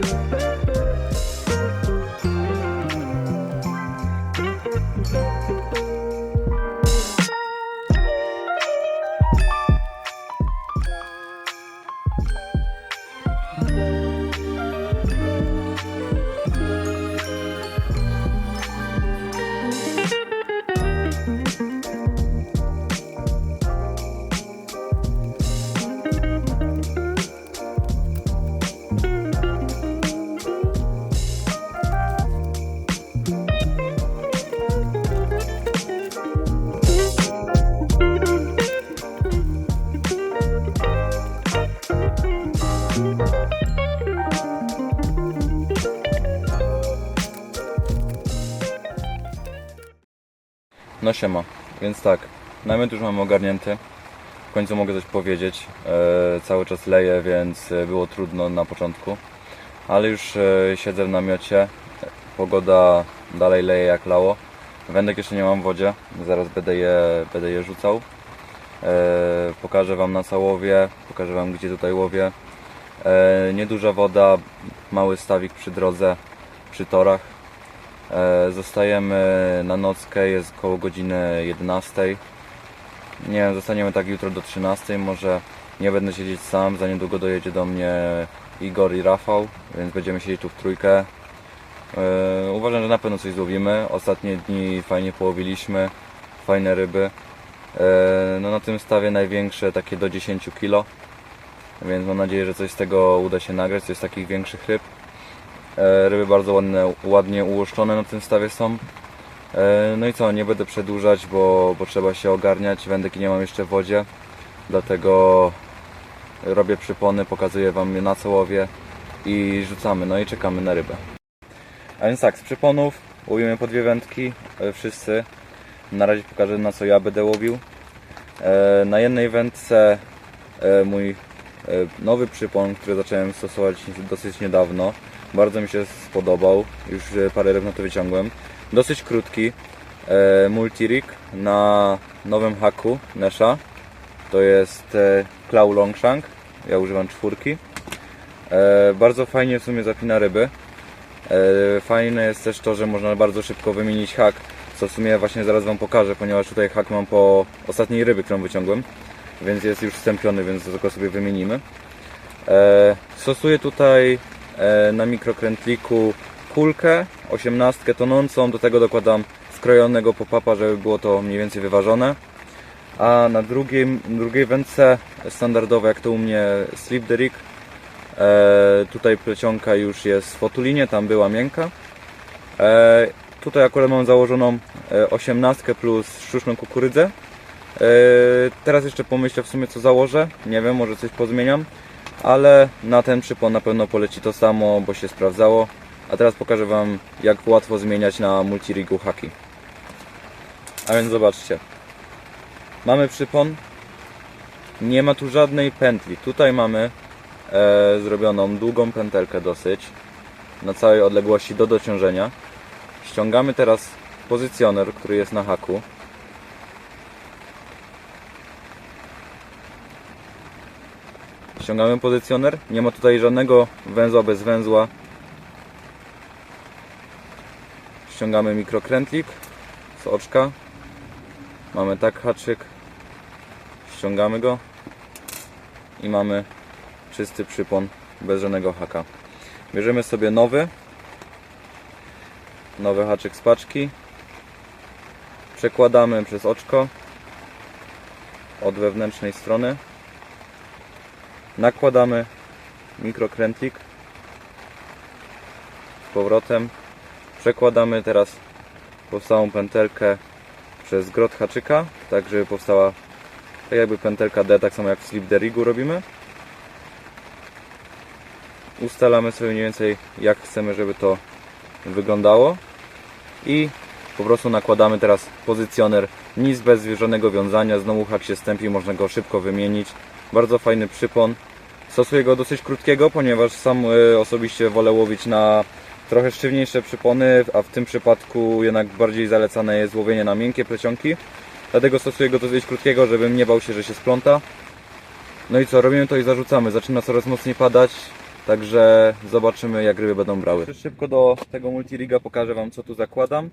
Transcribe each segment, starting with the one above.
Bye. No siema, więc tak, namiot już mamy ogarnięty. W końcu mogę coś powiedzieć. E, cały czas leje, więc e, było trudno na początku. Ale już e, siedzę w namiocie. Pogoda dalej leje jak lało. Wędek jeszcze nie mam w wodzie. Zaraz będę je, będę je rzucał. E, pokażę Wam na co łowię. Pokażę Wam gdzie tutaj łowię. E, nieduża woda, mały stawik przy drodze, przy torach. E, Zostajemy na nockę, jest koło godziny 11. Nie wiem, zostaniemy tak jutro do 13. Może nie będę siedzieć sam, za niedługo dojedzie do mnie Igor i Rafał, więc będziemy siedzieć tu w trójkę. E, Uważam, że na pewno coś złowimy. Ostatnie dni fajnie połowiliśmy, fajne ryby. E, No na tym stawie największe, takie do 10 kg. Więc mam nadzieję, że coś z tego uda się nagrać, coś z takich większych ryb. E, Ryby bardzo ładne, ładnie ułoszczone na tym stawie są. E, No i co, nie będę przedłużać, bo, bo trzeba się ogarniać. Wędeki nie mam jeszcze w wodzie, dlatego robię przypony, pokazuję Wam je na co łowię i rzucamy, no i czekamy na rybę. A więc tak, z przyponów łowimy po dwie wędki, e, wszyscy. Na razie pokażę na co ja będę łowił. Na jednej wędce mój nowy przypon, który zacząłem stosować dosyć niedawno. Bardzo mi się spodobał, już e, parę ryb na to wyciągłem. Dosyć krótki, e, multirig na nowym haku Nesha. To jest e, Claw Longshank, ja używam czwórki. E, bardzo fajnie w sumie zapina ryby. E, Fajne jest też to, że można bardzo szybko wymienić hak, co w sumie właśnie zaraz Wam pokażę, ponieważ tutaj hak mam po ostatniej ryby, którą wyciągłem, więc jest już stępiony, więc tylko sobie wymienimy. E, Stosuję tutaj e, na mikrokrętliku kulkę, 18 tonącą, do tego dokładam skrojonego pop-upa, żeby było to mniej więcej wyważone. A na drugiej, drugiej wędce standardowo, jak to u mnie Sleep the Rig, E, tutaj plecionka już jest w fotulinie, tam była miękka. E, tutaj akurat mam założoną e, 18 plus sztuczną kukurydzę. E, teraz jeszcze pomyślę w sumie co założę. Nie wiem, może coś pozmieniam. Ale na ten przypon na pewno poleci to samo, bo się sprawdzało. A teraz pokażę Wam jak łatwo zmieniać na multirigu haki. A więc zobaczcie. Mamy przypon. Nie ma tu żadnej pętli. Tutaj mamy e, zrobioną długą pętelkę dosyć na całej odległości do dociążenia. Ściągamy teraz pozycjoner, który jest na haku. Ściągamy pozycjoner. Nie ma tutaj żadnego węzła bez węzła. Ściągamy mikrokrętlik z oczka. Mamy tak haczyk. Ściągamy go i mamy czysty przypon bez żadnego haka. Bierzemy sobie nowy, nowy haczyk z paczki, przekładamy przez oczko od wewnętrznej strony, nakładamy mikrokrętlik z powrotem, przekładamy teraz powstałą pętelkę przez grot haczyka, tak żeby powstała tak jakby pętelka D, tak samo jak w slip the rigu robimy. Ustalamy sobie mniej więcej jak chcemy, żeby to wyglądało. I po prostu nakładamy teraz pozycjoner. Nic bez żadnego wiązania, znowu hak się stępi, można go szybko wymienić. Bardzo fajny przypon stosuję go dosyć krótkiego, ponieważ sam e, osobiście wolę łowić na trochę sztywniejsze przypony, a w tym przypadku jednak bardziej zalecane jest łowienie na miękkie plecionki dlatego stosuję go dosyć krótkiego, żebym nie bał się, że się spląta no i co, robimy to i zarzucamy. Zaczyna coraz mocniej padać. Także zobaczymy jak ryby będą brały. Szybko do tego multiriga pokażę Wam co tu zakładam.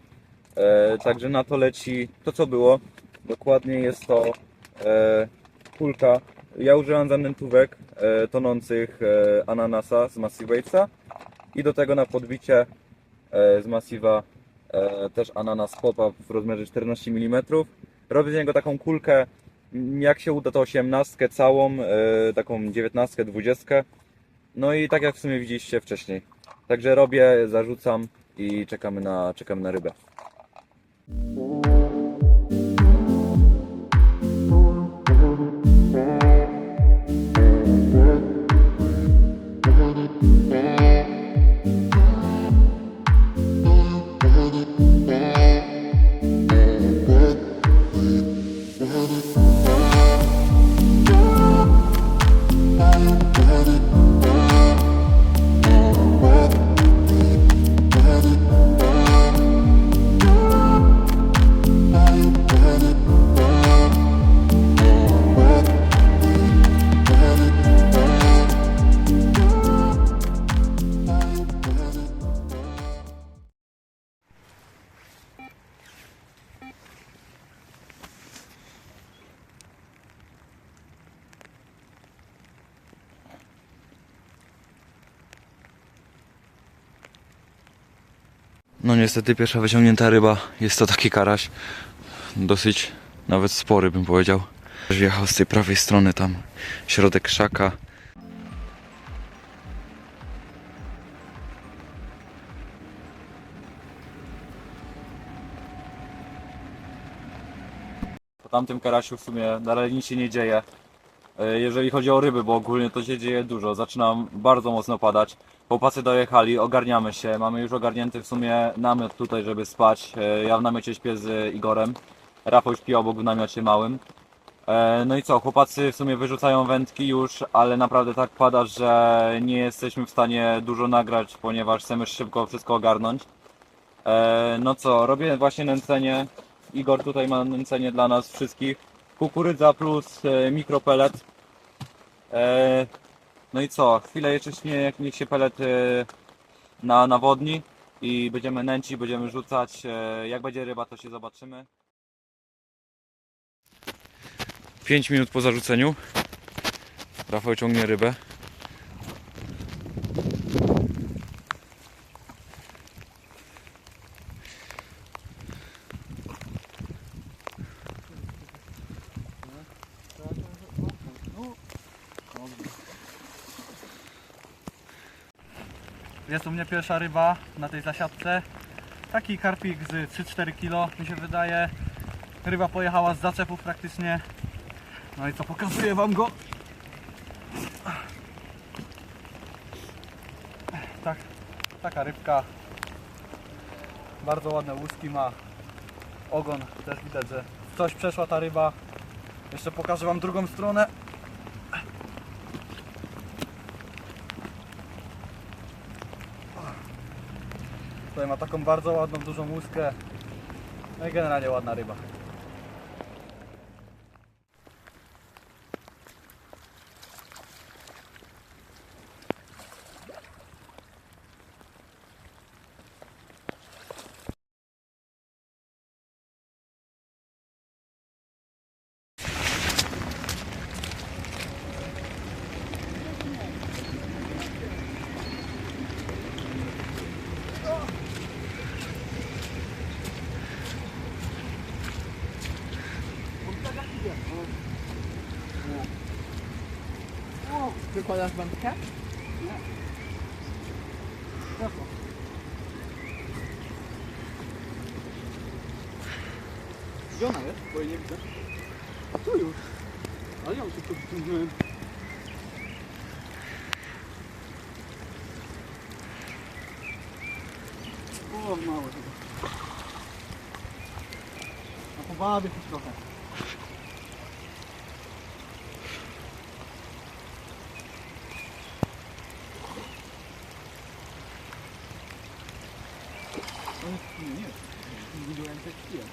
E, także na to leci to co było. Dokładnie jest to e, kulka. Ja użyłam zanętówek e, tonących e, ananasa z Massive Waitsa i do tego na podbicie e, z Massiva e, też ananas pop-up w rozmiarze 14 mm. Robię z niego taką kulkę, jak się uda to 18 całą, e, taką 19, 20. No i tak jak w sumie widzieliście wcześniej. Także robię, zarzucam i czekamy na, czekamy na rybę. No niestety pierwsza wyciągnięta ryba jest to taki karaś. Dosyć nawet spory bym powiedział. Wjechał z tej prawej strony tam środek krzaka. Po tamtym karasiu w sumie dalej nic się nie dzieje. E, Jeżeli chodzi o ryby, bo ogólnie to się dzieje dużo. Zaczynam bardzo mocno padać. Chłopacy dojechali, ogarniamy się. Mamy już ogarnięty w sumie namiot tutaj, żeby spać. E, Ja w namiocie śpię z Igorem. Rafał śpi obok w namiocie małym. E, No i co, chłopacy w sumie wyrzucają wędki już, ale naprawdę tak pada, że nie jesteśmy w stanie dużo nagrać, ponieważ chcemy szybko wszystko ogarnąć. E, No co, robię właśnie nęcenie. Igor tutaj ma nęcenie dla nas wszystkich. Kukurydza plus mikropelet. No i co, chwilę jeszcze śmieję, jak niech się pelet e, na, nawodni i będziemy nęcić, będziemy rzucać. E, Jak będzie ryba, to się zobaczymy. 5 minut po zarzuceniu. Rafał ciągnie rybę. Pierwsza ryba na tej zasiadce. Taki karpik z 3-4 kg mi się wydaje. Ryba pojechała z zaczepów praktycznie. No i co, pokazuję wam go. Tak, taka rybka. Bardzo ładne łuski ma. Ogon też widać, że coś przeszła ta ryba. Jeszcze pokażę wam drugą stronę. Tutaj ma taką bardzo ładną, dużą łuskę. No i generalnie ładna ryba. Wykładasz wędkę? Gdzie ona jest? Bo jej nie widzę. A tu już. Ale ja się tu wyciągnąłem. O, małe chyba. A pobawię się trochę. Nie, nie. Widziałem jak piję.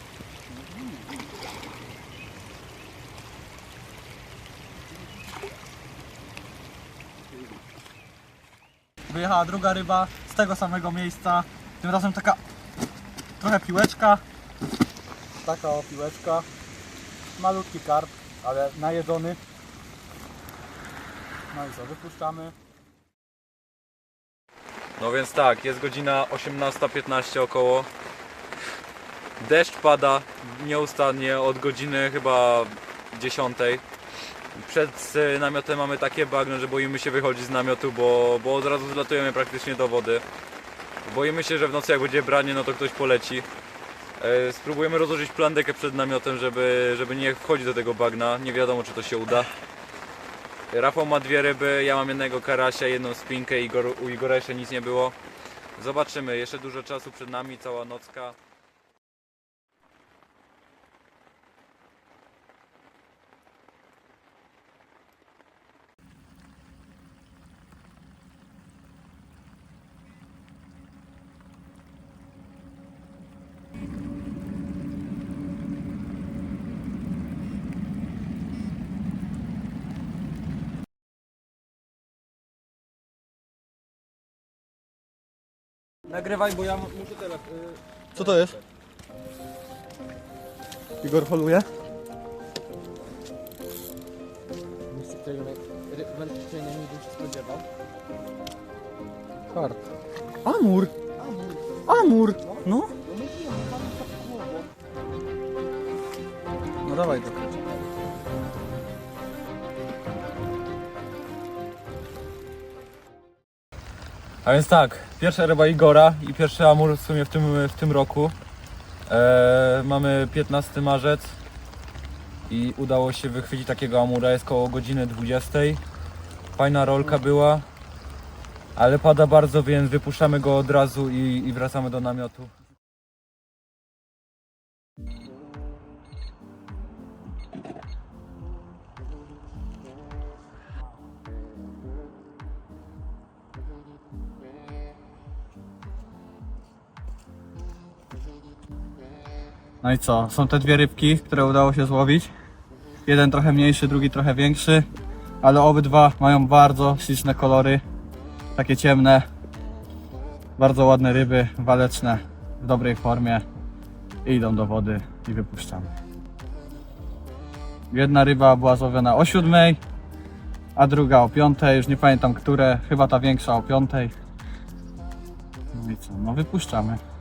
Pojechała druga ryba z tego samego miejsca. Tym razem taka trochę piłeczka. Taka o piłeczka. Malutki karp, ale najedzony. No i co, wypuszczamy. No więc tak, jest godzina 18.15 około. Deszcz pada nieustannie od godziny chyba 10. Przed e, namiotem mamy takie bagno, że boimy się wychodzić z namiotu, bo, bo od razu zlatujemy praktycznie do wody. Boimy się, że w nocy jak będzie branie, no to ktoś poleci. E, Spróbujemy rozłożyć plandekę przed namiotem, żeby, żeby nie wchodzić do tego bagna. Nie wiadomo, czy to się uda. Rafał ma dwie ryby, ja mam jednego karasia, jedną spinkę, Igor, u Igora jeszcze nic nie było. Zobaczymy, jeszcze dużo czasu przed nami, cała nocka. Nagrywaj, bo ja muszę teraz. Co to jest? Igor holuje? Miejsce, którego ry- będę się najmniej się spodziewał. Karp. Amur! Amur! No? No dawaj go. A więc tak, pierwsza ryba Igora i pierwszy amur w sumie w tym, w tym roku. E, mamy 15 marzec i udało się wychwycić takiego amura, jest koło godziny 20. Fajna rolka była, ale pada bardzo, więc wypuszczamy go od razu i, i wracamy do namiotu. No i co? Są te dwie rybki, które udało się złowić. Jeden trochę mniejszy, drugi trochę większy. Ale obydwa mają bardzo śliczne kolory. Takie ciemne. Bardzo ładne ryby, waleczne, w dobrej formie. I idą do wody i wypuszczamy. Jedna ryba była złowiona o siódmej, a druga o piątej. Już nie pamiętam które. Chyba ta większa o piątej. No i co? No wypuszczamy.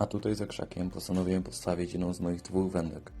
A tutaj za krzakiem postanowiłem postawić jedną z moich dwóch wędek.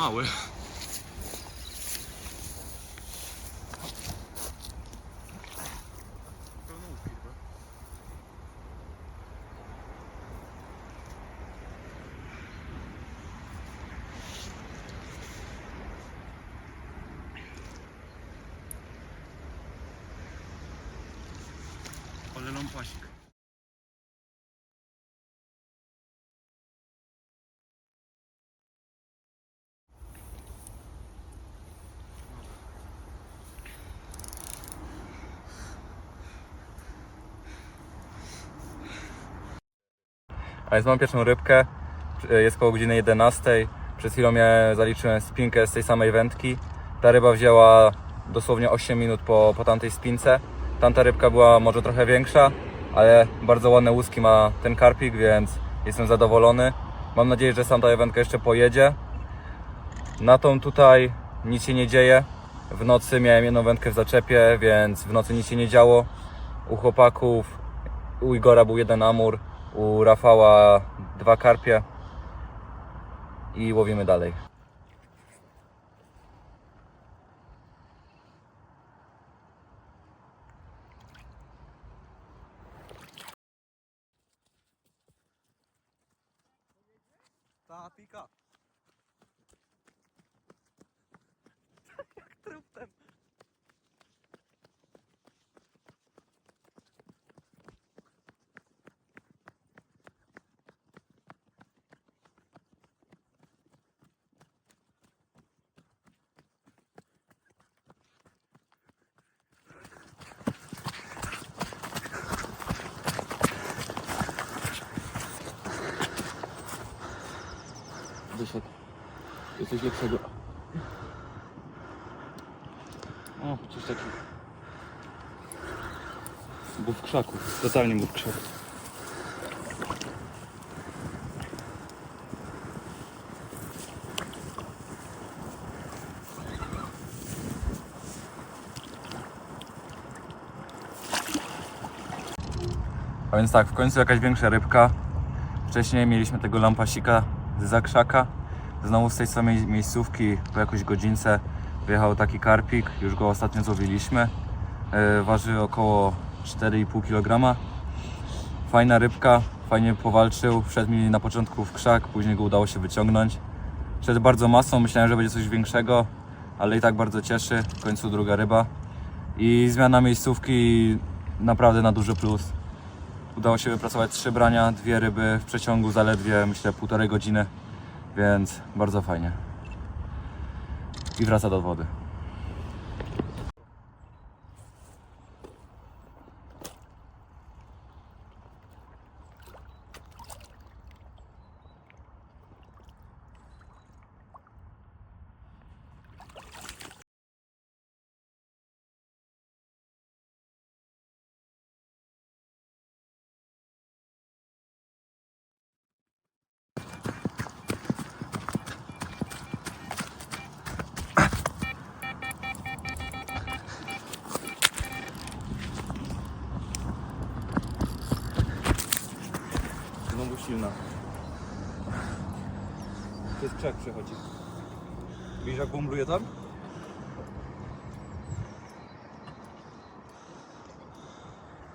Mały. Ale A więc mam pierwszą rybkę, jest koło godziny 11. Przed chwilą ja zaliczyłem spinkę z tej samej wędki. Ta ryba wzięła dosłownie 8 minut po, po tamtej spince. Tamta rybka była może trochę większa, ale bardzo ładne łuski ma ten karpik, więc jestem zadowolony. Mam nadzieję, że sam ta wędka jeszcze pojedzie. Na tą tutaj nic się nie dzieje. W nocy miałem jedną wędkę w zaczepie, więc w nocy nic się nie działo. U chłopaków, u Igora był jeden amur, u Rafała dwa karpie i łowimy dalej. Coś lepszego. O, coś takiego. Był w krzaku. Totalnie był w krzaku. A więc tak, w końcu jakaś większa rybka. Wcześniej mieliśmy tego lampasika z zakrzaka. Znowu z tej samej miejscówki po jakąś godzince wyjechał taki karpik. Już go ostatnio złowiliśmy. Yy, waży około 4,5 kg. Fajna rybka, fajnie powalczył. Wszedł mi na początku w krzak, później go udało się wyciągnąć. Szedł bardzo masą, myślałem, że będzie coś większego, ale i tak bardzo cieszy. W końcu druga ryba. I zmiana miejscówki naprawdę na duży plus. Udało się wypracować trzy brania, dwie ryby w przeciągu zaledwie myślę półtorej godziny, więc bardzo fajnie. I wraca do wody. Znowu silna. To jest krzak przechodzi. Widzisz jak bumbluje tam?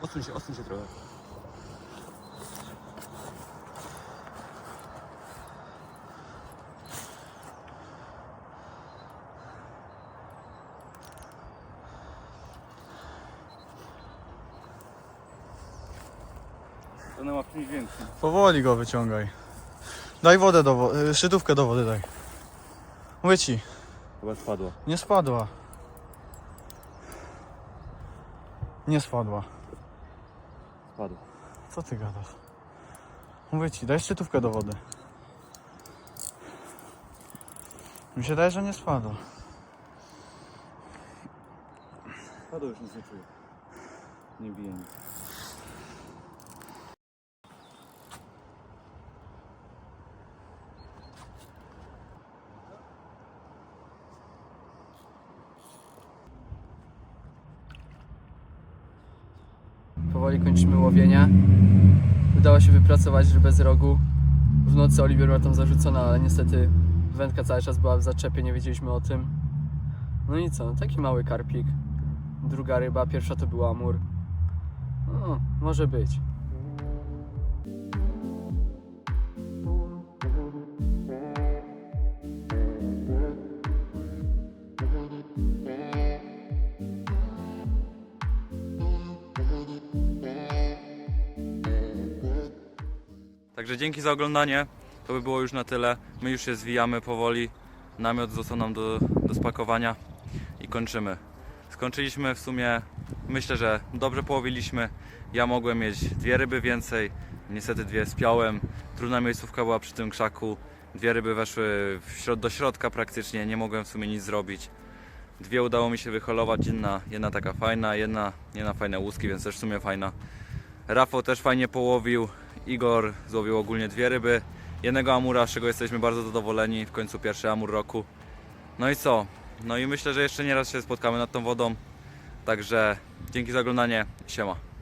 Odsuń się, odsuń się trochę. Ona ma w czymś większym. Powoli go wyciągaj. Daj wodę do wody, szczytówkę do wody daj. Mówię ci, Chyba spadła. nie spadła. Nie spadła. Spadła. Co ty gadasz? Mówię ci, daj szczytówkę do wody. Mi się daje, że nie spadła. Spadło już nic nie czuję. Nie bije nic. Kończymy łowienie. Udało się wypracować rybę z rogu. W nocy Oliwier ma tam zarzucona, ale niestety Wędka cały czas była w zaczepie, nie wiedzieliśmy o tym. No i co, taki mały karpik. Druga ryba, pierwsza to był amur. No, może być. Także dzięki za oglądanie. To by było już na tyle. My już się zwijamy powoli. Namiot został nam do, do spakowania i kończymy. Skończyliśmy w sumie, myślę, że dobrze połowiliśmy. Ja mogłem mieć dwie ryby więcej. Niestety dwie spiałem. Trudna miejscówka była przy tym krzaku. Dwie ryby weszły środ do środka praktycznie. Nie mogłem w sumie nic zrobić. Dwie udało mi się wyholować. Jedna, jedna taka fajna, jedna, jedna fajne łuski, więc też w sumie fajna. Rafał też fajnie połowił. Igor złowił ogólnie dwie ryby. Jednego amura, z czego jesteśmy bardzo zadowoleni. W końcu pierwszy amur roku. No i co? No i myślę, że jeszcze nie raz się spotkamy nad tą wodą. Także dzięki za oglądanie. Siema.